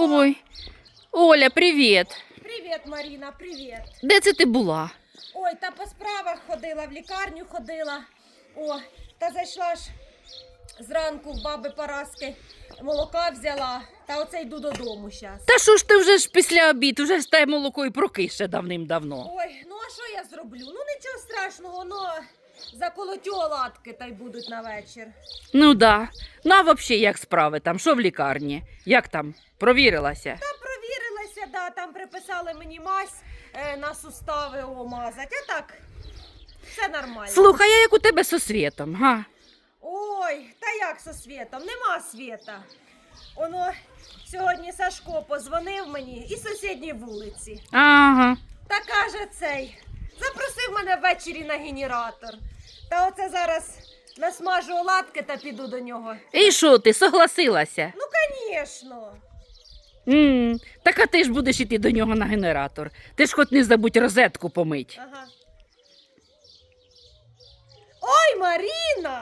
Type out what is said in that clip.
Ой, Оля, привіт. Привіт, Маріна, привіт. Де це ти була? Ой, та по справах ходила, в лікарню ходила. О, та зайшла ж зранку в баби Параски, молока взяла, та оце йду додому зараз. Та що ж ти вже ж після обід, уже ж те молоко і прокише давним-давно. Ой, ну а що я зроблю? Ну нічого страшного, ну заколотю оладки та й будуть на вечір. Ну да. Ну а взагалі як справи там? Що в лікарні? Як там? Провірилася? Та провірилася, да, там приписали мені мазь е, на сустави омазати, а так все нормально. Слухай, а як у тебе со світом, га? Ой, та як со світом? Нема світа. Воно сьогодні Сашко позвонив мені і сусідній вулиці. Ага. Та каже цей, запросив мене ввечері на генератор. Та оце зараз насмажу оладки та піду до нього. І що ти, согласилася? Ну, звісно. м так а ти ж будеш іти до нього на генератор. Ти ж хоч не забудь розетку помить. Ага. Ой, Маріна!